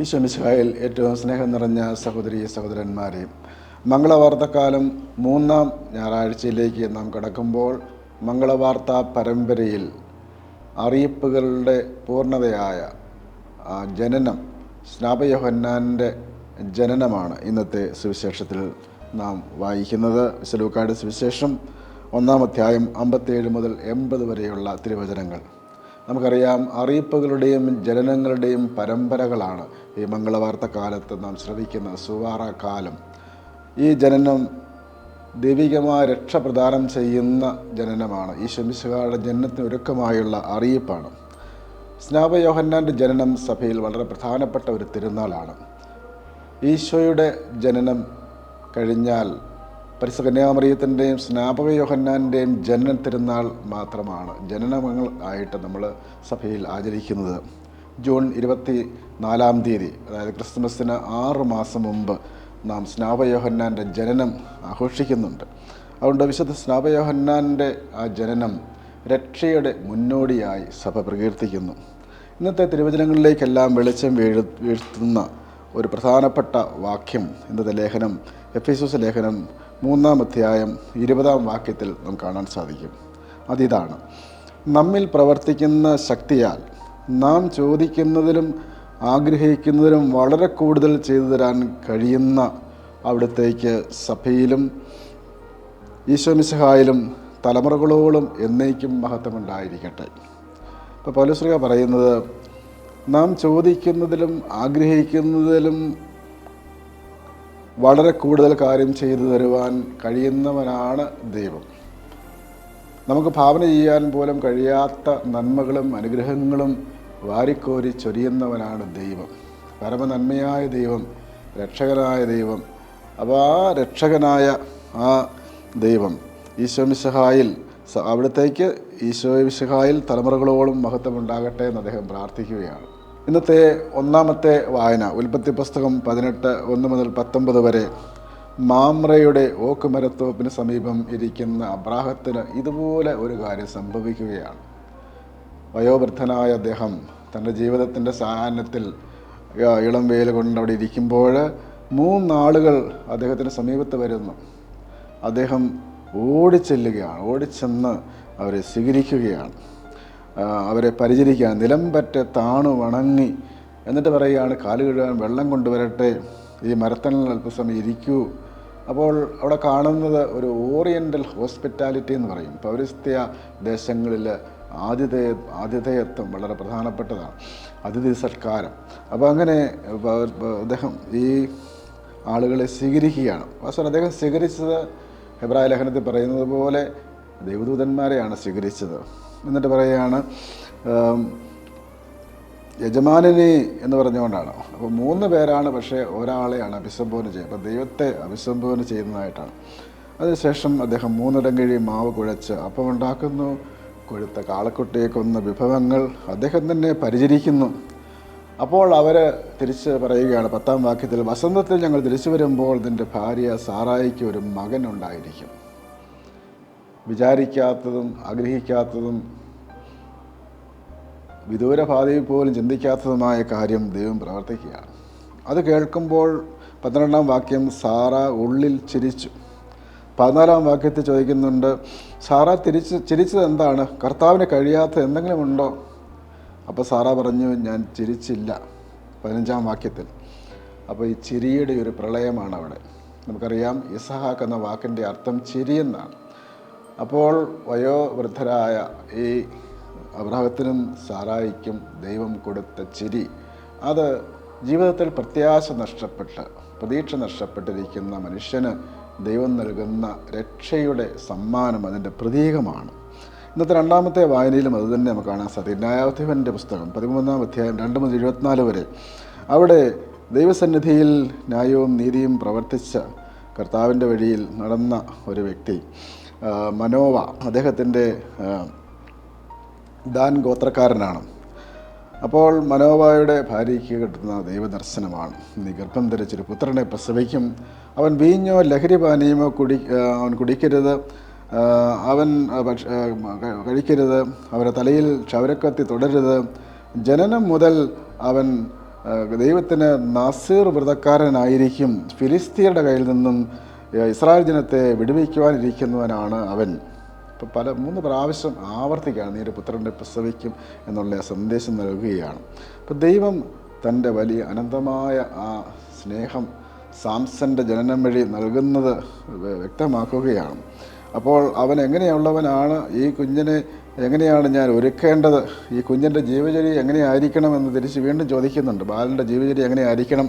ഈശ്വമിശായിൽ ഏറ്റവും സ്നേഹം നിറഞ്ഞ സഹോദരി സഹോദരന്മാരെ മംഗളവാർത്തക്കാലം മൂന്നാം ഞായറാഴ്ചയിലേക്ക് നാം കടക്കുമ്പോൾ മംഗളവാർത്ത പരമ്പരയിൽ അറിയിപ്പുകളുടെ പൂർണതയായ ജനനം സ്നാപയോഹന്നാന്റെ ജനനമാണ് ഇന്നത്തെ സുവിശേഷത്തിൽ നാം വായിക്കുന്നത്. വിശലൂക്കാട് സുവിശേഷം ഒന്നാം അധ്യായം അമ്പത്തേഴ് മുതൽ എൺപത് വരെയുള്ള തിരുവചനങ്ങൾ. നമുക്കറിയാം അറിയിപ്പുകളുടെയും ജനനങ്ങളുടെയും പരമ്പരകളാണ് ഈ മംഗളവാർത്ത കാലത്ത് നാം ശ്രവിക്കുന്ന സുവാറ കാലം. ഈ ജനനം ദൈവികമായ രക്ഷ പ്രദാനം ചെയ്യുന്ന ജനനമാണ്. ഈ ശമിശുകാരുടെ ജനനത്തിന് ഒരുക്കമായുള്ള അറിയിപ്പാണ്. സ്നാപയോഹന്നാന്റെ ജനനം സഭയിൽ വളരെ പ്രധാനപ്പെട്ട ഒരു തിരുനാളാണ്. ഈശോയുടെ ജനനം കഴിഞ്ഞാൽ പരിശുദ്ധ കന്യാമറിയത്തിന്റെയും സ്നാപക യോഹന്നാന്റെയും ജനന തിരുനാൾ മാത്രമാണ് ജനനങ്ങൾ ആയിട്ട് നമ്മൾ സഭയിൽ ആചരിക്കുന്നത്. ജൂൺ ഇരുപത്തി നാലാം തീയതി അതായത് ക്രിസ്മസിന് ആറ് മാസം മുമ്പ് നാം സ്നാപയോഹന്നാന്റെ ജനനം ആഘോഷിക്കുന്നുണ്ട്. അതുകൊണ്ട് വിശുദ്ധ സ്നാപയോഹന്നാന്റെ ആ ജനനം രക്ഷയുടെ മുന്നോടിയായി സഭ പ്രകീർത്തിക്കുന്നു. ഇന്നത്തെ തിരുവചനങ്ങളിലേക്കെല്ലാം വെളിച്ചം വീഴു വീഴ്ത്തുന്ന ഒരു പ്രധാനപ്പെട്ട വാക്യം ഇന്നത്തെ ലേഖനം എഫീസൂസ് ലേഖനം മൂന്നാം അധ്യായം ഇരുപതാം വാക്യത്തിൽ നാം കാണാൻ സാധിക്കും. അതിതാണ് നമ്മിൽ പ്രവർത്തിക്കുന്ന ശക്തിയാൽ നാം ചോദിക്കുന്നതിലും ആഗ്രഹിക്കുന്നതിലും വളരെ കൂടുതൽ ചെയ്തു തരാൻ കഴിയുന്ന അവിടത്തേക്ക് സഭയിലും ഈശോമിശഹായിലും തലമുറകളോളം എന്നേക്കും മഹത്വമുണ്ടായിരിക്കട്ടെ. ഇപ്പോൾ പൗലശ്രീക പറയുന്നത് നാം ചോദിക്കുന്നതിലും ആഗ്രഹിക്കുന്നതിലും വളരെ കൂടുതൽ കാര്യം ചെയ്തു തരുവാൻ കഴിയുന്നവനാണ് ദൈവം. നമുക്ക് ഭാവന ചെയ്യാൻ പോലും കഴിയാത്ത നന്മകളും അനുഗ്രഹങ്ങളും വാരിക്കോരി ചൊരിയുന്നവനാണ് ദൈവം. പരമനന്മയായ ദൈവം രക്ഷകനായ ദൈവം. അപ്പോൾ ആ രക്ഷകനായ ആ ദൈവം ഈശോ മിശഹായിൽ അവിടത്തേക്ക് ഈശോ മിശഹായിൽ തലമുറകളോളം മഹത്വം ഉണ്ടാകട്ടെ എന്ന് അദ്ദേഹം പ്രാർത്ഥിക്കുകയാണ്. ഇന്നത്തെ ഒന്നാമത്തെ വായന ഉൽപ്പത്തി പുസ്തകം പതിനെട്ട് ഒന്ന് മുതൽ പത്തൊമ്പത് വരെ മാമ്രയുടെ ഓക്കുമരത്തോപ്പിന് സമീപം ഇരിക്കുന്ന അബ്രാഹത്തിന് ഇതുപോലെ ഒരു കാര്യം സംഭവിക്കുകയാണ്. വയോവൃദ്ധനായ അദ്ദേഹം തന്റെ ജീവിതത്തിന്റെ സാന്നിധ്യത്തിൽ ഇളം വെയിൽ കൊണ്ട് അവിടെ ഇരിക്കുമ്പോൾ മൂന്നാളുകൾ അദ്ദേഹത്തിന് സമീപത്ത് വരുന്നു. അദ്ദേഹം ഓടിച്ചെല്ലുകയാണ് ഓടിച്ചെന്ന് അവരെ സ്വീകരിക്കുകയാണ്. അവരെ പരിചരിക്കാൻ നിലം താണു വണങ്ങി എന്നിട്ട് പറയുകയാണ് കാൽ കഴുകാൻ വെള്ളം കൊണ്ടുവരട്ടെ ഈ മരത്തണിൽ അല്പസമയം ഇരിക്കൂ. അപ്പോൾ അവിടെ കാണുന്നത് ഒരു ഓറിയന്റൽ ഹോസ്പിറ്റാലിറ്റി എന്ന് പറയും. പൗരസ്ത്യ ദേശങ്ങളിൽ ആതിഥേയ ആതിഥേയത്വം വളരെ പ്രധാനപ്പെട്ടതാണ്. അതിഥി സൽക്കാരം അപ്പോൾ അങ്ങനെ അദ്ദേഹം ഈ ആളുകളെ സ്വീകരിക്കുകയാണ്. വാസ്തവം അദ്ദേഹം സ്വീകരിച്ചത് ഹെബ്രായ ലേഖനത്തിൽ പറയുന്നത് പോലെ ദൈവദൂതന്മാരെയാണ് സ്വീകരിച്ചത്. എന്നിട്ട് പറയുകയാണ് യജമാനനെ എന്ന് പറഞ്ഞുകൊണ്ടാണ്. അപ്പോൾ മൂന്ന് പേരാണ് പക്ഷേ ഒരാളെയാണ് അഭിസംബോധന ചെയ്യുന്നത്. അപ്പോൾ ദൈവത്തെ അഭിസംബോധന ചെയ്യുന്നതായിട്ടാണ്. അതിനുശേഷം അദ്ദേഹം മൂന്നിടം കഴിയും മാവ് കുഴച്ച് അപ്പം ഉണ്ടാക്കുന്നു. കൊഴുത്ത കാളക്കുട്ടിയെ കൊന്ന വിഭവങ്ങൾ അദ്ദേഹം തന്നെ പരിചരിക്കുന്നു. അപ്പോൾ അവർ തിരിച്ച് പറയുകയാണ് പത്താം വാക്യത്തിൽ വസന്തത്തിൽ ഞങ്ങൾ തിരിച്ചു വരുമ്പോൾ നിന്റെ ഭാര്യ സാറായിക്ക് ഒരു മകൻ ഉണ്ടായിരിക്കും. വിചാരിക്കാത്തതും ആഗ്രഹിക്കാത്തതും വിദൂര ഭാവിയിൽ പോലും ചിന്തിക്കാത്തതുമായ കാര്യം ദൈവം പ്രവർത്തിക്കുകയാണ്. അത് കേൾക്കുമ്പോൾ പന്ത്രണ്ടാം വാക്യം സാറ ഉള്ളിൽ ചിരിച്ചു. പതിനാലാം വാക്യത്തിൽ ചോദിക്കുന്നുണ്ട് സാറ തിരിച്ച് ചിരിച്ചത് എന്താണ്? കർത്താവിന് കഴിയാത്ത എന്തെങ്കിലും ഉണ്ടോ? അപ്പോൾ സാറ പറഞ്ഞു ഞാൻ ചിരിച്ചില്ല. പതിനഞ്ചാം വാക്യത്തിൽ. അപ്പോൾ ഈ ചിരിയുടെ ഒരു പ്രളയമാണ് അവിടെ. നമുക്കറിയാം ഇസഹാക്ക് എന്ന വാക്കിന്റെ അർത്ഥം ചിരി എന്നാണ്. അപ്പോൾ വയോവൃദ്ധരായ ഈ അബ്രാഹത്തിനും സാറായിക്കും ദൈവം കൊടുത്ത ചിരി അത് ജീവിതത്തിൽ പ്രത്യാശ നഷ്ടപ്പെട്ട് പ്രതീക്ഷ നഷ്ടപ്പെട്ടിരിക്കുന്ന മനുഷ്യന് ദൈവം നൽകുന്ന രക്ഷയുടെ സമ്മാനം അതിന്റെ പ്രതീകമാണ്. ഇന്നത്തെ രണ്ടാമത്തെ വായനയിലും അത് തന്നെ നമുക്ക് കാണാൻ സാധിക്കും. ന്യായാധിപന്റെ പുസ്തകം പതിമൂന്നാം അധ്യായം രണ്ട് മുതൽ ഇരുപത്തിനാല് വരെ. അവിടെ ദൈവസന്നിധിയിൽ ന്യായവും നീതിയും പ്രവർത്തിച്ച കർത്താവിന്റെ വഴിയിൽ നടന്ന ഒരു വ്യക്തി മനോവ അദ്ദേഹത്തിന്റെ ദാൻ ഗോത്രക്കാരനാണ്. അപ്പോൾ മനോവായുടെ ഭാര്യയ്ക്ക് കിട്ടുന്ന ദൈവദർശനമാണ്. നീ ഗർഭം ധരിച്ചൊരു പുത്രനെ പ്രസവിക്കും. അവൻ വീഞ്ഞോ ലഹരിപാനീയമോ കുടി അവൻ കുടിക്കരുത്. അവൻ കഴിക്കരുത്. അവരുടെ തലയിൽ ക്ഷവരക്കത്തി തുടരുത്. ജനനം മുതൽ അവൻ ദൈവത്തിന് നാസീർ വ്രതക്കാരനായിരിക്കും. ഫിലിസ്തീയുടെ കയ്യിൽ നിന്നും ഇസ്രായേൽ ജനത്തെ വിടുവിക്കുവാനിരിക്കുന്നവനാണ് അവൻ. ഇപ്പം പല മൂന്ന് പ്രാവശ്യം ആവർത്തിക്കുകയാണ് നീ ഒരു പുത്രന്റെ പ്രസവിക്കും എന്നുള്ള സന്ദേശം നൽകുകയാണ്. അപ്പം ദൈവം തന്റെ വലിയ അനന്തമായ ആ സ്നേഹം സാംസന്റെ ജനനം വഴി നൽകുന്നത് വ്യക്തമാക്കുകയാണ്. അപ്പോൾ അവൻ എങ്ങനെയുള്ളവനാണ്? ഈ കുഞ്ഞിനെ എങ്ങനെയാണ് ഞാൻ ഒരുക്കേണ്ടത്? ഈ കുഞ്ഞിന്റെ ജീവചര്യ എങ്ങനെയായിരിക്കണം എന്ന് തിരിച്ച് വീണ്ടും ചോദിക്കുന്നുണ്ട്. ബാലന്റെ ജീവചര്യ എങ്ങനെയായിരിക്കണം?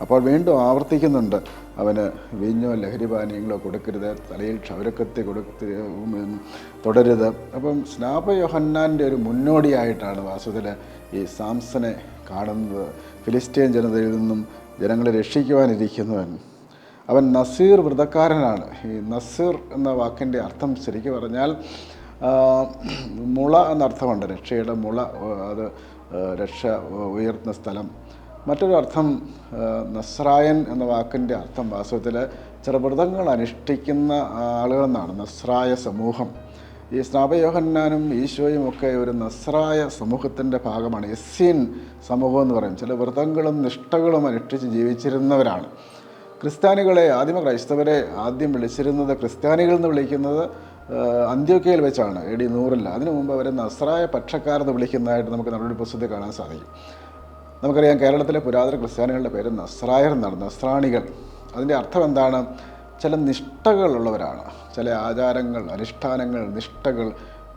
അപ്പോൾ വീണ്ടും ആവർത്തിക്കുന്നുണ്ട്. അവന് വീഞ്ഞോ ലഹരിപാനീയങ്ങളോ കൊടുക്കരുത് തലയിൽ ക്ഷൗരക്കത്തി ഉം, തുടരുത്. അപ്പം സ്നാപ യോഹന്നാന്റെ ഒരു മുന്നോടിയായിട്ടാണ് വാസ്തുവിൽ ഈ സാംസനെ കാണുന്നത്. ഫിലിസ്റ്റീൻ ജനതയിൽ നിന്നും ജനങ്ങളെ രക്ഷിക്കുവാനിരിക്കുന്നവൻ. അവൻ നസീർ വ്രതക്കാരനാണ്. ഈ നസീർ എന്ന വാക്കിന്റെ അർത്ഥം ശരിക്കും പറഞ്ഞാൽ മുള എന്നർത്ഥമുണ്ട്. രക്ഷയുടെ മുള അത് രക്ഷ ഉയർത്തുന്ന സ്ഥലം. മറ്റൊരു അർത്ഥം നസ്രായൻ എന്ന വാക്കിന്റെ അർത്ഥം വാസ്തവത്തിൽ ചില വ്രതങ്ങൾ അനുഷ്ഠിക്കുന്ന ആളുകളെന്നാണ് നസ്രായ സമൂഹം. ഈ സ്നാപയോഹന്നാനും ഈശോയും ഒക്കെ ഒരു നസ്രായ സമൂഹത്തിന്റെ ഭാഗമാണ്. എസ്സീൻ സമൂഹം എന്ന് പറയും. ചില വ്രതങ്ങളും നിഷ്ഠകളും അനുഷ്ഠിച്ച് ജീവിച്ചിരുന്നവരാണ്. ക്രിസ്ത്യാനികളെ ആദിമ ക്രൈസ്തവരെ ആദ്യം വിളിച്ചിരുന്നത് ക്രിസ്ത്യാനികൾ എന്ന് വിളിക്കുന്നത് അന്ത്യോക്കയിൽ വെച്ചാണ് എ ഡി നൂറിൽ. അതിനു മുമ്പ് അവരെ നസ്രായ പക്ഷക്കാരെന്ന് വിളിക്കുന്നതായിട്ട് നമുക്ക് നടപടി പുസ്തകത്തിൽ കാണാൻ സാധിക്കും. നമുക്കറിയാം കേരളത്തിലെ പുരാതന ക്രിസ്ത്യാനികളുടെ പേര് നസ്രായർ എന്നാണ് നസ്രാണികൾ. അതിന്റെ അർത്ഥം എന്താണ്? ചില നിഷ്ഠകളുള്ളവരാണ്. ചില ആചാരങ്ങൾ അനുഷ്ഠാനങ്ങൾ നിഷ്ഠകൾ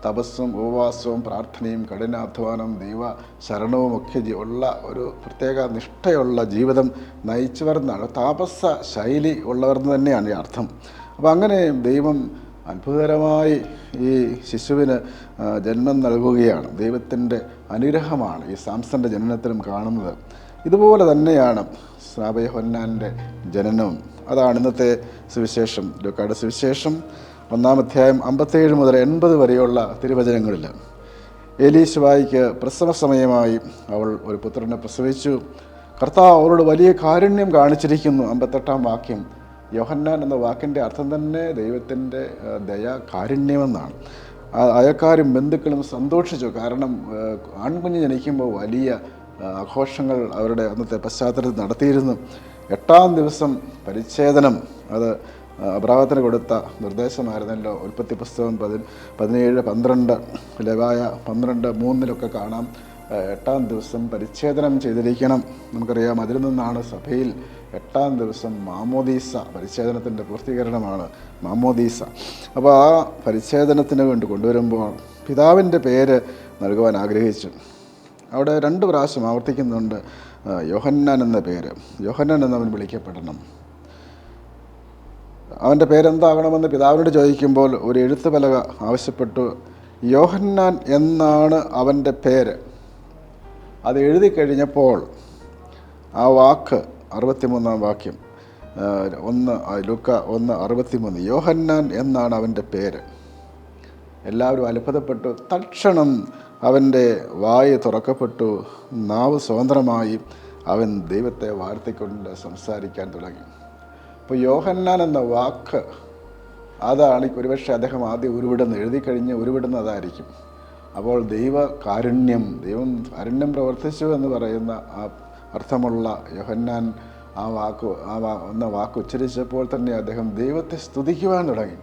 തപസ്സും ഉപവാസവും പ്രാർത്ഥനയും കഠിനാധ്വാനം ദൈവ ശരണവും ഒക്കെ ഉള്ള ഒരു പ്രത്യേക നിഷ്ഠയുള്ള ജീവിതം നയിച്ചു വരുന്നതാണ് താപസ ശൈലി ഉള്ളവർ തന്നെയാണ് ഈ അർത്ഥം. അപ്പോൾ അങ്ങനെ ദൈവം അത്ഭുതകരമായി ഈ ശിശുവിന് ജന്മം നൽകുകയാണ്. ദൈവത്തിന്റെ അനുഗ്രഹമാണ് ഈ സാംസന്റെ ജനനത്തിലും കാണുന്നത്. ഇതുപോലെ തന്നെയാണ് സാബയഹൊന്നാന്റെ ജനനവും. അതാണ് ഇന്നത്തെ സുവിശേഷം. ലൂക്കാട് സുവിശേഷം ഒന്നാം അധ്യായം അമ്പത്തേഴ് മുതൽ എൺപത് വരെയുള്ള തിരുവചനങ്ങളിൽ ഏലീശുവായിക്ക് പ്രസവ സമയമായി അവൾ ഒരു പുത്രനെ പ്രസവിച്ചു. കർത്താവ് അവളോട് വലിയ കാരുണ്യം കാണിച്ചിരിക്കുന്നു. അമ്പത്തെട്ടാം വാക്യം. യോഹന്നാൻ എന്ന വാക്കിന്റെ അർത്ഥം തന്നെ ദൈവത്തിന്റെ ദയ കാരുണ്യമെന്നാണ്. അയക്കാരും ബന്ധുക്കളും സന്തോഷിച്ചു. കാരണം ആൺകുഞ്ഞ് ജനിക്കുമ്പോൾ വലിയ ആഘോഷങ്ങൾ അവരുടെ അന്നത്തെ പശ്ചാത്തലത്തിൽ നടത്തിയിരുന്നു. എട്ടാം ദിവസം പരിച്ഛേദനം. അത് അബ്രാഹത്തിന് കൊടുത്ത നിർദ്ദേശമായിരുന്നല്ലോ. ഉൽപ്പത്തി പുസ്തകം പതി പതിനേഴ് പന്ത്രണ്ട് ലവായ പന്ത്രണ്ട് മൂന്നിലൊക്കെ കാണാം. എട്ടാം ദിവസം പരിച്ഛേദനം ചെയ്തിരിക്കണം. നമുക്കറിയാം അതിൽ നിന്നാണ് സഭയിൽ എട്ടാം ദിവസം മാമോദീസ പരിച്ഛേദനത്തിന്റെ പൂർത്തീകരണമാണ് മാമോദീസ. അപ്പോൾ ആ പരിച്ഛേദനത്തിന് വേണ്ടി കൊണ്ടുവരുമ്പോൾ പിതാവിന്റെ പേര് നൽകുവാൻ ആഗ്രഹിച്ചു. അവിടെ രണ്ട് പ്രാവശ്യം ആവർത്തിക്കുന്നുണ്ട്. യോഹന്നാൻ എന്ന പേര്. യോഹന്നാൻ എന്നവൻ വിളിക്കപ്പെടണം. അവന്റെ പേരെന്താകണമെന്ന് പിതാവിനോട് ചോദിക്കുമ്പോൾ ഒരു എഴുത്ത് പലക ആവശ്യപ്പെട്ടു. യോഹന്നാൻ എന്നാണ് അവന്റെ പേര്? അത് എഴുതി കഴിഞ്ഞപ്പോൾ ആ വാക്ക് അറുപത്തിമൂന്നാം വാക്യം ഒന്ന് ലുക്ക ഒന്ന് അറുപത്തിമൂന്ന് യോഹന്നാൻ എന്നാണ് അവന്റെ പേര്? എല്ലാവരും അത്ഭുതപ്പെട്ടു. തൽക്ഷണം അവന്റെ വായ് തുറക്കപ്പെട്ടു. നാവ് സ്വതന്ത്രമായി അവൻ ദൈവത്തെ വാഴ്ത്തിക്കൊണ്ട് സംസാരിക്കാൻ തുടങ്ങി. അപ്പോൾ യോഹന്നാൻ എന്ന വാക്ക് അതാണ് ഒരുപക്ഷെ അദ്ദേഹം ആദ്യം ഉരുവിടുന്ന് എഴുതി കഴിഞ്ഞ് ഉരുവിടുന്നതായിരിക്കും. അപ്പോൾ ദൈവ കാരുണ്യം ദൈവം കാരുണ്യം പ്രവർത്തിച്ചു എന്ന് പറയുന്ന ആ അർത്ഥമുള്ള യോഹന്നാൻ ആ വാക്ക് ആ വാ എന്ന വാക്ക് ഉച്ചരിച്ചപ്പോൾ തന്നെ അദ്ദേഹം ദൈവത്തെ സ്തുതിക്കുവാൻ തുടങ്ങി.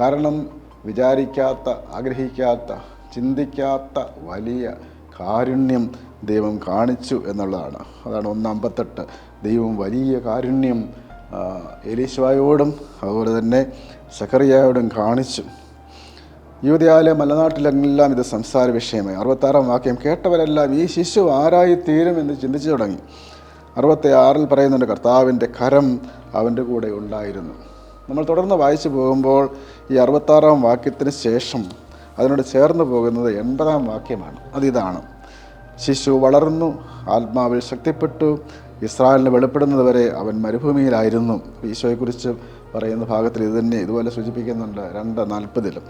കാരണം വിചാരിക്കാത്ത ആഗ്രഹിക്കാത്ത ചിന്തിക്കാത്ത വലിയ കാരുണ്യം ദൈവം കാണിച്ചു എന്നുള്ളതാണ്. അതാണ് ഒന്ന് അമ്പത്തെട്ട്. ദൈവം വലിയ കാരുണ്യം എലീശ്വായോടും അതുപോലെ തന്നെ സക്കറിയായോടും കാണിച്ചു. യുവതിയാലെ മലനാട്ടിലെല്ലാം ഇത് സംസാര വിഷയമായി. അറുപത്താറാം വാക്യം കേട്ടവരെല്ലാം ഈ ശിശു ആരായി തീരും എന്ന് ചിന്തിച്ചു തുടങ്ങി. അറുപത്തി ആറിൽ പറയുന്നുണ്ട് കർത്താവിന്റെ കരം അവന്റെ കൂടെ ഉണ്ടായിരുന്നു. നമ്മൾ തുടർന്ന് വായിച്ചു പോകുമ്പോൾ ഈ അറുപത്താറാം വാക്യത്തിന് ശേഷം അതിനോട് ചേർന്ന് പോകുന്നത് എൺപതാം വാക്യമാണ്. അതിതാണ് ശിശു വളർന്നു ആത്മാവിൽ ശക്തിപ്പെട്ടു ഇസ്രായേലിന് വെളിപ്പെടുന്നത് വരെ അവൻ മരുഭൂമിയിലായിരുന്നു. ഈശോയെക്കുറിച്ച് പറയുന്ന ഭാഗത്തിൽ ഇത് തന്നെ ഇതുപോലെ സൂചിപ്പിക്കുന്നുണ്ട് രണ്ട് നാൽപ്പതിലും.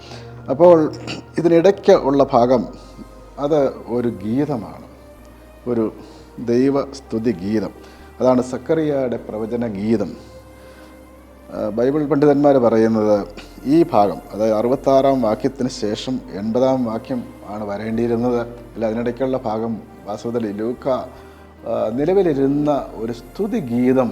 അപ്പോൾ ഇതിനിടയ്ക്ക് ഉള്ള ഭാഗം അത് ഒരു ഗീതമാണ്. ഒരു ദൈവസ്തുതി ഗീതം. അതാണ് സക്കറിയയുടെ പ്രവചന ഗീതം. ബൈബിൾ പണ്ഡിതന്മാർ പറയുന്നത് ഈ ഭാഗം അതായത് അറുപത്താറാം വാക്യത്തിന് ശേഷം എൺപതാം വാക്യം ആണ് വരേണ്ടിയിരുന്നത്. അല്ല അതിനിടയ്ക്കുള്ള ഭാഗം വാസ്തവത്തിൽ ലൂക്ക നിലവിലിരുന്ന ഒരു സ്തുതിഗീതം ഗീതം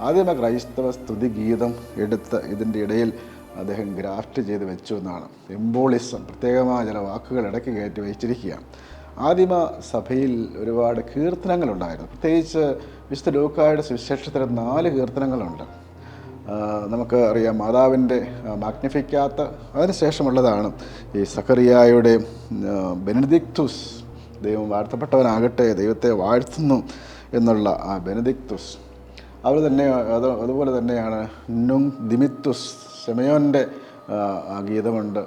ആദ്യമേ ക്രൈസ്തവ സ്തുതി ഗീതം എടുത്ത് ഇതിന്റെ ഇടയിൽ അദ്ദേഹം ഗ്രാഫ്റ്റ് ചെയ്ത് വെച്ചു എന്നാണ്. എംബോളിസം പ്രത്യേകമായ ചില വാക്കുകൾ ഇടയ്ക്ക് കയറ്റി വഹിച്ചിരിക്കുകയാണ് ആദിമ സഭയിൽ ഒരുപാട് കീർത്തനങ്ങളുണ്ടായിരുന്നു. പ്രത്യേകിച്ച് വിശുദ്ധ ലൂക്കായുടെ സുവിശേഷത്തിൽ നാല് കീർത്തനങ്ങളുണ്ട്. നമുക്ക് അറിയാം മാതാവിന്റെ മാഗ്നിഫിക്കാത്ത അതിനുശേഷമുള്ളതാണ് ഈ സക്കറിയായുടെ ബെനഡിക്തുസ്. ദൈവം വാഴ്ത്തപ്പെട്ടവനാകട്ടെ ദൈവത്തെ വാഴ്ത്തുന്നു എന്നുള്ള ആ ബെനഡിക്തുസ്. അവർ തന്നെ അത് അതുപോലെ തന്നെയാണ് നുങ് ദിമിത്തുസ്. സെമയോന്റെ ഗീതമുണ്ട്.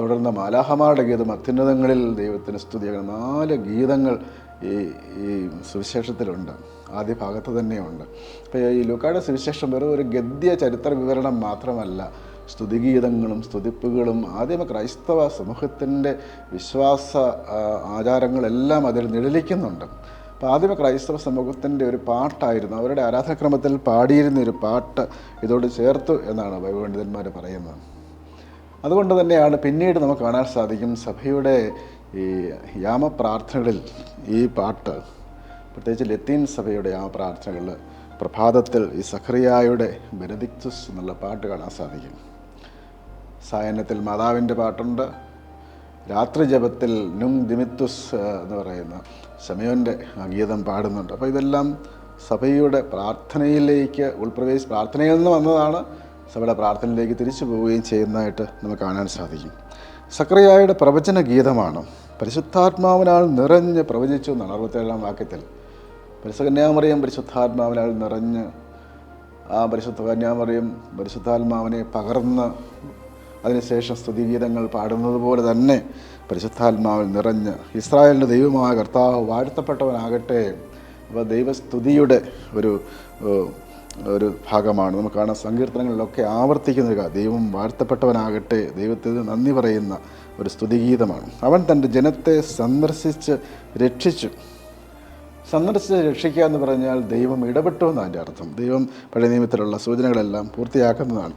തുടർന്ന് മാലാഹമാരുടെ ഗീതം അത്യുന്നതങ്ങളിൽ ദൈവത്തിന് സ്തുതിയാകുന്ന നാല് ഗീതങ്ങൾ ഈ ഈ സുവിശേഷത്തിലുണ്ട്. ആദ്യ ഭാഗത്ത് തന്നെയുണ്ട്. അപ്പോൾ ഈ ലൂക്കായുടെ സുവിശേഷം വെറും ഒരു ഗദ്യ ചരിത്ര വിവരണം മാത്രമല്ല സ്തുതിഗീതങ്ങളും സ്തുതിപ്പുകളും ആദ്യം ക്രൈസ്തവ സമൂഹത്തിന്റെ വിശ്വാസ ആചാരങ്ങളെല്ലാം അതിൽ നിഴലിക്കുന്നുണ്ട്. അപ്പോൾ ആദ്യമ ക്രൈസ്തവ സമൂഹത്തിന്റെ ഒരു പാട്ടായിരുന്നു അവരുടെ ആരാധനക്രമത്തിൽ പാടിയിരുന്ന ഒരു പാട്ട് ഇതോട് ചേർത്തു എന്നാണ് ബൈബിൾ പറയുന്നത്. അതുകൊണ്ട് തന്നെയാണ് പിന്നീട് നമുക്ക് കാണാൻ സാധിക്കും സഭയുടെ ഈ യാമപ്രാർത്ഥനകളിൽ ഈ പാട്ട് പ്രത്യേകിച്ച് ലത്തീൻ സഭയുടെ യാമപ്രാർത്ഥനകളിൽ പ്രഭാതത്തിൽ ഈ സഖറിയായുടെ ബെനദിക്തുസ് എന്നുള്ള പാട്ട് കാണാൻ സാധിക്കും. സായനത്തിൽ മാതാവിന്റെ പാട്ടുണ്ട് രാത്രി ജപത്തിൽ നുങ് ദിമിത്തുസ് എന്ന് പറയുന്ന ശമയോന്റെ ഗീതം പാടുന്നുണ്ട്. അപ്പോൾ ഇതെല്ലാം സഭയുടെ പ്രാർത്ഥനയിലേക്ക് ഉൾപ്രവേശി പ്രാർത്ഥനയിൽ നിന്ന് വന്നതാണ് സഭയുടെ പ്രാർത്ഥനയിലേക്ക് തിരിച്ചു പോവുകയും ചെയ്യുന്നതായിട്ട് നമുക്ക് കാണാൻ സാധിക്കും. സക്രിയായുടെ പ്രവചന ഗീതമാണ്. പരിശുദ്ധാത്മാവിനാൽ നിറഞ്ഞ് പ്രവചിച്ചു എന്നാണ് അറുപത്തേഴാം വാക്യത്തിൽ. പരിശുദ്ധ കന്യാമറിയം പരിശുദ്ധാത്മാവിനാൽ നിറഞ്ഞ് ആ പരിശുദ്ധ കന്യാമറിയം പരിശുദ്ധാത്മാവിനെ പകർന്ന് അതിനുശേഷം സ്തുതിഗീതങ്ങൾ പാടുന്നത് പോലെ തന്നെ പരിശുദ്ധാത്മാവിൽ നിറഞ്ഞ് ഇസ്രായേലിന്റെ ദൈവമായ കർത്താവ് വാഴ്ത്തപ്പെട്ടവനാകട്ടെ. അപ്പോൾ ദൈവസ്തുതിയുടെ ഒരു ഒരു ഭാഗമാണ്. നമുക്ക് കാണാൻ സങ്കീർത്തനങ്ങളിലൊക്കെ ആവർത്തിക്കുന്ന. ദൈവം വാഴ്ത്തപ്പെട്ടവനാകട്ടെ ദൈവത്തിന് നന്ദി പറയുന്ന ഒരു സ്തുതിഗീതമാണ്. അവൻ തന്റെ ജനത്തെ സന്ദർശിച്ച് രക്ഷിച്ചു. സന്ദർശിച്ച് രക്ഷിക്കുക എന്ന് പറഞ്ഞാൽ ദൈവം ഇടപെട്ടു എന്നാണ് അതിന്റെ അർത്ഥം. ദൈവം പഴയ നിയമത്തിലുള്ള സൂചനകളെല്ലാം പൂർത്തിയാക്കുന്നതാണ്.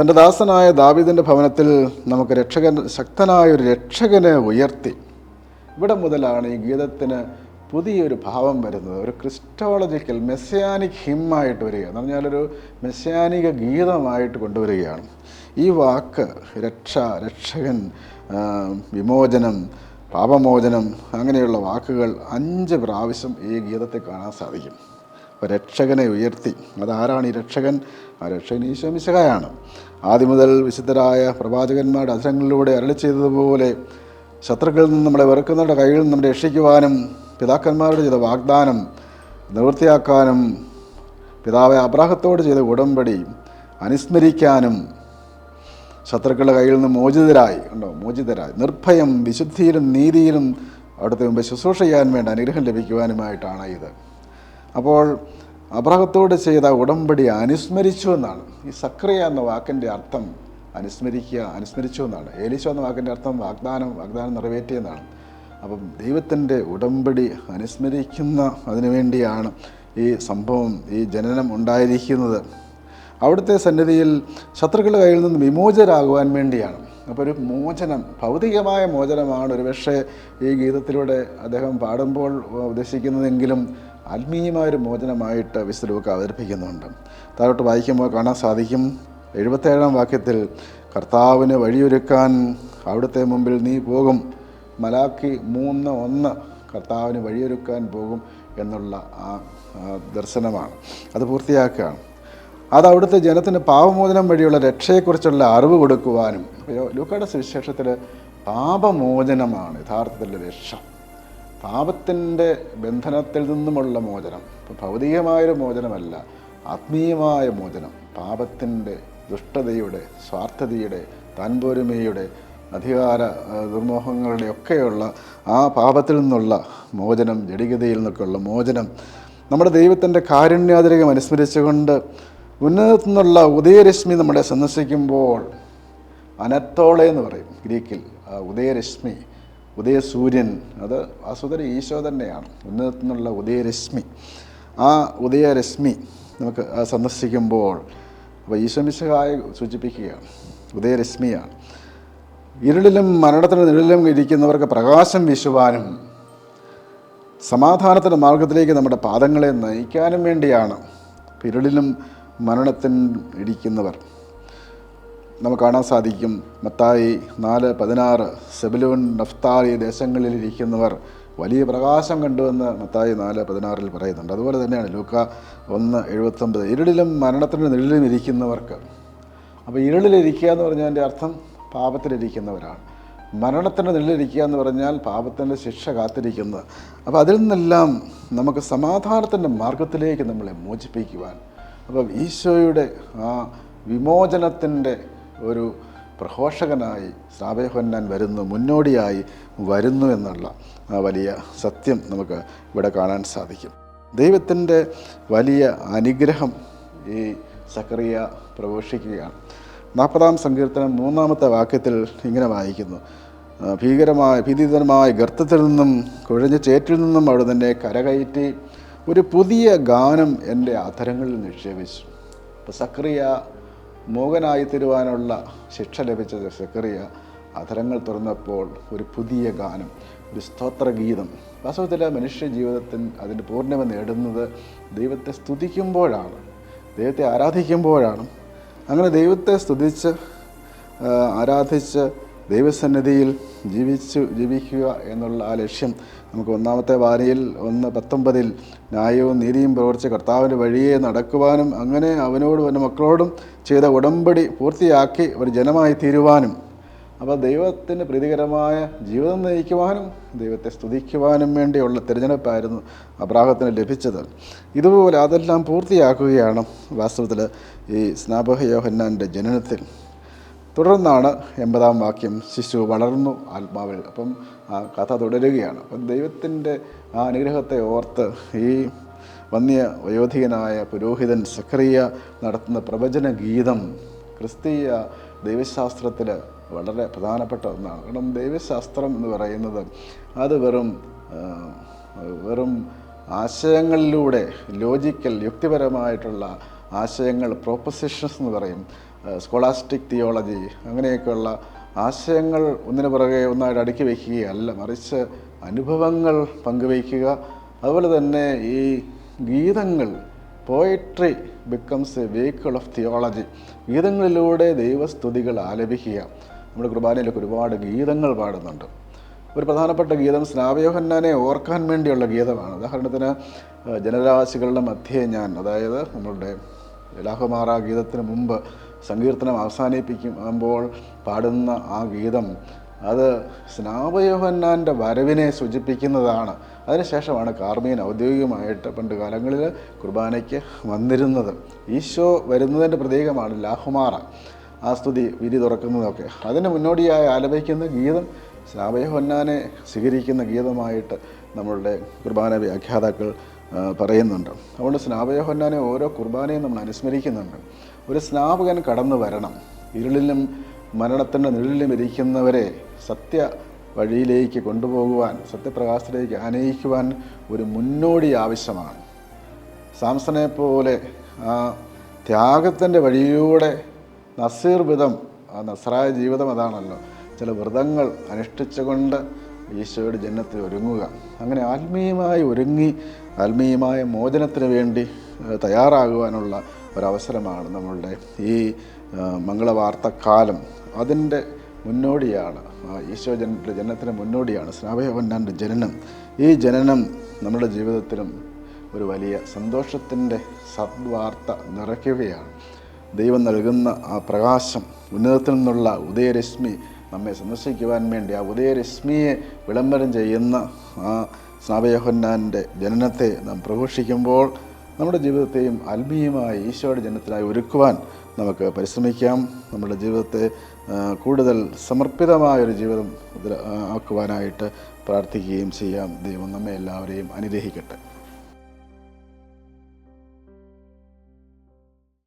തന്റെ ദാസനായ ദാവിദിന്റെ ഭവനത്തിൽ നമുക്ക് രക്ഷകൻ ശക്തനായ ഒരു രക്ഷകനെ ഉയർത്തി. ഇവിടെ മുതലാണ് ഈ ഗീതത്തിന് പുതിയൊരു ഭാവം വരുന്നത് ഒരു ക്രിസ്റ്റോളജിക്കൽ മെസ്സിയാനിക് ഹിമ്മായിട്ട് വരിക എന്ന് പറഞ്ഞാൽ ഒരു മെസ്സിയാനിക ഗീതമായിട്ട് കൊണ്ടുവരികയാണ്. ഈ വാക്ക് രക്ഷ രക്ഷകൻ വിമോചനം പാപമോചനം അങ്ങനെയുള്ള വാക്കുകൾ അഞ്ച് പ്രാവശ്യം ഈ ഗീതത്തെ കാണാൻ സാധിക്കും. അപ്പോൾ രക്ഷകനെ ഉയർത്തി. അതാരാണ് ഈ രക്ഷകൻ? ആ രക്ഷകൻ ഈശോമിശകായാണ് ആദ്യം മുതൽ വിശുദ്ധരായ പ്രവാചകന്മാരുടെ അധരങ്ങളിലൂടെ അരളി ചെയ്തതുപോലെ ശത്രുക്കളിൽ നിന്ന് നമ്മളെ വെറുക്കുന്നവരുടെ കയ്യിൽ നിന്ന് നമ്മളെ രക്ഷിക്കുവാനും പിതാക്കന്മാരുടെ ചെയ്ത വാഗ്ദാനം നിവൃത്തിയാക്കാനും പിതാവെ അബ്രാഹത്തോട് ചെയ്ത ഉടമ്പടി അനുസ്മരിക്കാനും ശത്രുക്കളുടെ കയ്യിൽ നിന്ന് മോചിതരായി ഉണ്ടോ? മോചിതരായി. നിർഭയം വിശുദ്ധിയിലും നീതിയിലും അവിടുത്തെ മുമ്പ് ശുശ്രൂഷ ചെയ്യാൻ വേണ്ട അനുഗ്രഹം ലഭിക്കുവാനുമായിട്ടാണ് ഇത്. അപ്പോൾ അബ്രഹത്തോട് ചെയ്ത ഉടമ്പടി അനുസ്മരിച്ചു എന്നാണ്. ഈ സക്രിയ എന്ന വാക്കിന്റെ അർത്ഥം അനുസ്മരിക്കുക അനുസ്മരിച്ചു എന്നാണ്. ഏലിശോ എന്ന വാക്കിന്റെ അർത്ഥം വാഗ്ദാനം വാഗ്ദാനം നിറവേറ്റിയെന്നാണ്. അപ്പം ദൈവത്തിന്റെ ഉടമ്പടി അനുസ്മരിക്കുന്ന അതിനു വേണ്ടിയാണ് ഈ സംഭവം ഈ ജനനം ഉണ്ടായിരിക്കുന്നത്. അവിടുത്തെ സന്നിധിയിൽ ശത്രുക്കളുടെ കയ്യിൽ നിന്ന് വിമോചരാകുവാൻ വേണ്ടിയാണ്. അപ്പോൾ ഒരു മോചനം ഭൗതികമായ മോചനമാണ്. ഒരുപക്ഷെ ഈ ഗീതത്തിലൂടെ അദ്ദേഹം പാടുമ്പോൾ ഉദ്ദേശിക്കുന്നതെങ്കിലും ആത്മീയമായ ഒരു മോചനമായിട്ട് വിശുദ്ധ അവതരിപ്പിക്കുന്നുണ്ട്. താഴോട്ട് വായിക്കുമ്പോൾ കാണാൻ സാധിക്കും. എഴുപത്തേഴാം വാക്യത്തിൽ കർത്താവിന് വഴിയൊരുക്കാൻ അവിടുത്തെ മുമ്പിൽ നീ പോകും. മലാക്കി മൂന്ന് ഒന്ന് കർത്താവിന് വഴിയൊരുക്കാൻ പോകും എന്നുള്ള ആ ദർശനമാണ്. അത് പൂർത്തിയാക്കുകയാണ്. അത് അവിടുത്തെ ജനത്തിന് പാപമോചനം വഴിയുള്ള രക്ഷയെക്കുറിച്ചുള്ള അറിവ് കൊടുക്കുവാനും ലൂക്കയുടെ സുവിശേഷത്തിൽ പാപമോചനമാണ് യഥാർത്ഥത്തിലുള്ള രക്ഷ. പാപത്തിന്റെ ബന്ധനത്തിൽ നിന്നുമുള്ള മോചനം. ഇപ്പോൾ ഭൗതികമായൊരു മോചനമല്ല ആത്മീയമായ മോചനം. പാപത്തിന്റെ ദുഷ്ടതയുടെ സ്വാർത്ഥതയുടെ താൻപോരുമയുടെ അധികാര ദുർമോഹങ്ങളുടെയൊക്കെയുള്ള ദുർമോഹങ്ങളുടെ ആ പാപത്തിൽ നിന്നുള്ള മോചനം ജടികതയിൽ നിന്നൊക്കെയുള്ള മോചനം നമ്മുടെ ദൈവത്തിന്റെ കാരുണ്യാതിരകം അനുസ്മരിച്ചുകൊണ്ട് ഉന്നതത്തിൽ നിന്നുള്ള ഉദയരശ്മി നമ്മളെ സന്ദർശിക്കുമ്പോൾ അനത്തോളെ എന്ന് പറയും ഗ്രീക്കിൽ. ഉദയരശ്മി ഉദയസൂര്യൻ അത് ആസുതര ഈശോ തന്നെയാണ്. ഉന്നതത്തിൽ നിന്നുള്ള ഉദയരശ്മി. ആ ഉദയരശ്മി നമുക്ക് സന്ദർശിക്കുമ്പോൾ അപ്പോൾ ഈശോമിശഹായ സൂചിപ്പിക്കുകയാണ്. ഉദയരശ്മിയാണ്. ഇരുളിലും മരണത്തിന് നിഴലിലും ഇരിക്കുന്നവർക്ക് പ്രകാശം വീശുവാനും സമാധാനത്തിന്റെ മാർഗത്തിലേക്ക് നമ്മുടെ പാദങ്ങളെ നയിക്കാനും വേണ്ടിയാണ് ഇരുളിലും മരണത്തിൻ ഇടിക്കുന്നവർ നമുക്ക് കാണാൻ സാധിക്കും മത്തായി നാല് പതിനാറ് സെബിലോൻ നഫ്താലി ദേശങ്ങളിൽ ഇരിക്കുന്നവർ വലിയ പ്രകാശം കണ്ടുവെന്ന് മത്തായി നാല് പതിനാറിൽ പറയുന്നുണ്ട്. അതുപോലെ തന്നെയാണ് ലൂക്ക ഒന്ന് എഴുപത്തൊമ്പത് ഇരുളിലും മരണത്തിന്റെ നിഴലിലും ഇരിക്കുന്നവർക്ക്. അപ്പോൾ ഇരുളിലിരിക്കുക എന്ന് പറഞ്ഞതിന്റെ അർത്ഥം? പാപത്തിലിരിക്കുന്നവരാണ്. മരണത്തിന്റെ നിഴലിരിക്കുക എന്ന് പറഞ്ഞാൽ പാപത്തിന്റെ ശിക്ഷ കാത്തിരിക്കുന്നത്. അപ്പോൾ അതിൽ നിന്നെല്ലാം നമുക്ക് സമാധാനത്തിന്റെ മാർഗത്തിലേക്ക് നമ്മളെ മോചിപ്പിക്കുവാൻ. അപ്പം ഈശോയുടെ ആ വിമോചനത്തിന്റെ ഒരു പ്രഘോഷകനായി ശ്രാവേഹന്നാൻ വരുന്നു മുന്നോടിയായി വരുന്നു എന്നുള്ള വലിയ സത്യം നമുക്ക് ഇവിടെ കാണാൻ സാധിക്കും. ദൈവത്തിന്റെ വലിയ അനുഗ്രഹം ഈ സക്രിയ പ്രഘോഷിക്കുകയാണ്. നാൽപ്പതാം സങ്കീർത്തനം മൂന്നാമത്തെ വാക്യത്തിൽ ഇങ്ങനെ വായിക്കുന്നു. ഭീകരമായ ഭീതിതരമായ ഗർത്തത്തിൽ നിന്നും കുഴഞ്ഞ ചേറ്റിൽ നിന്നും അവിടെ തന്നെ കരകയറ്റി ഒരു പുതിയ ഗാനം എന്റെ അധരങ്ങളിൽ നിക്ഷേപിച്ചു. അപ്പോൾ സക്രിയ മോഹനായി തരുവാനുള്ള ശിക്ഷ ലഭിച്ച സക്രിയ അധരങ്ങൾ തുറന്നപ്പോൾ ഒരു പുതിയ ഗാനം ഒരു സ്തോത്രഗീതം. വാസ്തവത്തിൽ മനുഷ്യ ജീവിതത്തിൽ അതിന്റെ പൂർണിമ നേടുന്നത് ദൈവത്തെ സ്തുതിക്കുമ്പോഴാണ് ദൈവത്തെ ആരാധിക്കുമ്പോഴാണ്. അങ്ങനെ ദൈവത്തെ സ്തുതിച്ച് ആരാധിച്ച് ദൈവസന്നിധിയിൽ ജീവിച്ചു ജീവിക്കുക എന്നുള്ള ആ ലക്ഷ്യം നമുക്ക് ഒന്നാമത്തെ വാരിയിൽ ഒന്ന് പത്തൊമ്പതിൽ ന്യായവും നീതിയും പ്രവർത്തിച്ച കർത്താവിന്റെ വഴിയെ നടക്കുവാനും അങ്ങനെ അവനോടും അവന്റെ മക്കളോടും ചെയ്ത ഉടമ്പടി പൂർത്തിയാക്കി ഒരു ജനമായി തീരുവാനും അപ്പോൾ ദൈവത്തിന് പ്രീതികരമായ ജീവിതം നയിക്കുവാനും ദൈവത്തെ സ്തുതിക്കുവാനും വേണ്ടിയുള്ള തിരഞ്ഞെടുപ്പായിരുന്നു അബ്രാഹത്തിന് ലഭിച്ചത്. ഇതുപോലെ അതെല്ലാം പൂർത്തിയാക്കുകയാണ് വാസ്തവത്തിൽ ഈ സ്നാപക യോഹന്നാന്റെ ജനനത്തിൽ. തുടർന്നാണ് എൺപതാം വാക്യം ശിശു വളർന്നു ആത്മാവിൽ. അപ്പം ആ കഥ തുടരുകയാണ്. അപ്പം ദൈവത്തിന്റെ ആ അനുഗ്രഹത്തെ ഓർത്ത് ഈ വന്യ വയോധികനായ പുരോഹിതൻ സക്രിയ നടത്തുന്ന പ്രവചന ഗീതം ക്രിസ്തീയ ദൈവശാസ്ത്രത്തിൽ വളരെ പ്രധാനപ്പെട്ട ഒന്നാണ്. കാരണം ദൈവശാസ്ത്രം എന്ന് പറയുന്നത് അത് വെറും വെറും ആശയങ്ങളിലൂടെ ലോജിക്കൽ യുക്തിപരമായിട്ടുള്ള ആശയങ്ങൾ പ്രോപ്പസിഷൻസ് എന്ന് പറയും. സ്കോളാസ്റ്റിക് തിയോളജി അങ്ങനെയൊക്കെയുള്ള ആശയങ്ങൾ ഒന്നിനു പുറകെ ഒന്നായിട്ട് അടുക്കി വയ്ക്കുകയല്ല. മറിച്ച് അനുഭവങ്ങൾ പങ്കുവയ്ക്കുക. അതുപോലെ തന്നെ ഈ ഗീതങ്ങൾ poetry becomes a vehicle of theology ഗീതങ്ങളിലൂടെ ദൈവസ്തുതികൾ ആലപിക്കുക. നമ്മുടെ കുർബാനയിലൊക്കെ ഒരുപാട് ഗീതങ്ങൾ പാടുന്നുണ്ട്. ഒരു പ്രധാനപ്പെട്ട ഗീതം സ്നാവയോഹന്നാനെ ഓർക്കാൻ വേണ്ടിയുള്ള ഗീതമാണ്. ഉദാഹരണത്തിന് ജനരാശികളുടെ മധ്യേ ഞാൻ അതായത് നമ്മളുടെ ലാഹുമാറ ഗീതത്തിന് മുമ്പ് സങ്കീർത്തനം അവസാനിപ്പിക്കുമ്പോൾ പാടുന്ന ആ ഗീതം അത് സ്നാപയോഹന്നാന്റെ വരവിനെ സൂചിപ്പിക്കുന്നതാണ്. അതിനുശേഷമാണ് കാർമീൻ ഔദ്യോഗികമായിട്ട് പണ്ട് കാലങ്ങളിൽ കുർബാനയ്ക്ക് വന്നിരുന്നത്. ഈശോ വരുന്നതിന്റെ പ്രതീകമാണ് ലാഹുമാറ ആ സ്തുതി വിരി തുറക്കുന്നതൊക്കെ. അതിന് മുന്നോടിയായി ആലപിക്കുന്ന ഗീതം സ്നാപയോഹന്നാനെ സ്വീകരിക്കുന്ന ഗീതമായിട്ട് നമ്മളുടെ കുർബാന വ്യാഖ്യാതാക്കൾ പറയുന്നുണ്ട്. അതുകൊണ്ട് സ്നാപയോഹന്നാനെ ഓരോ കുർബാനയും നമ്മൾ അനുസ്മരിക്കുന്നുണ്ട്. ഒരു സ്നാപകൻ കടന്നു വരണം. ഇരുളിലും മരണത്തിന്റെ നിഴലിലും ഇരിക്കുന്നവരെ സത്യ വഴിയിലേക്ക് കൊണ്ടുപോകുവാൻ സത്യപ്രകാശത്തിലേക്ക് ആനയിക്കുവാൻ ഒരു മുന്നോടി ആവശ്യമാണ്. സാംസനെ പോലെ ആ ത്യാഗത്തിന്റെ വഴിയിലൂടെ നസീർ വിധം ആ നസറായ ജീവിതം അതാണല്ലോ. ചില വ്രതങ്ങൾ അനുഷ്ഠിച്ചുകൊണ്ട് ഈശോയുടെ ജന്മത്തിൽ ഒരുങ്ങുക. അങ്ങനെ ആത്മീയമായി ഒരുങ്ങി ആത്മീയമായ മോചനത്തിന് വേണ്ടി തയ്യാറാകുവാനുള്ള ഒരവസരമാണ് നമ്മളുടെ ഈ മംഗളവാർത്ത കാലം അതിന്റെ മുന്നോടിയാണ് ഈശോ ജന ജനനത്തിന് മുന്നോടിയാണ് സ്നാഭയവന്നാന്റെ ജനനം. ഈ ജനനം നമ്മുടെ ജീവിതത്തിലും ഒരു വലിയ സന്തോഷത്തിന്റെ സദ്വാർത്ത നിറയ്ക്കുകയാണ്. ദൈവം നൽകുന്ന ആ പ്രകാശം ഉന്നതത്തിൽ നിന്നുള്ള ഉദയരശ്മി നമ്മെ സന്ദർശിക്കുവാൻ വേണ്ടി ആ ഉദയരശ്മിയെ വിളംബരം ചെയ്യുന്ന ആ സ്നാപയോഹന്നാന്റെ ജനനത്തെ നാം പ്രഘോഷിക്കുമ്പോൾ നമ്മുടെ ജീവിതത്തെയും ആത്മീയമായി ഈശോയുടെ ജനത്തിനായി ഒരുക്കുവാൻ നമുക്ക് പരിശ്രമിക്കാം. നമ്മുടെ ജീവിതത്തെ കൂടുതൽ സമർപ്പിതമായൊരു ജീവിതം ആക്കുവാനായിട്ട് പ്രാർത്ഥിക്കുകയും ചെയ്യാം. ദൈവം നമ്മെ എല്ലാവരെയും അനുഗ്രഹിക്കട്ടെ.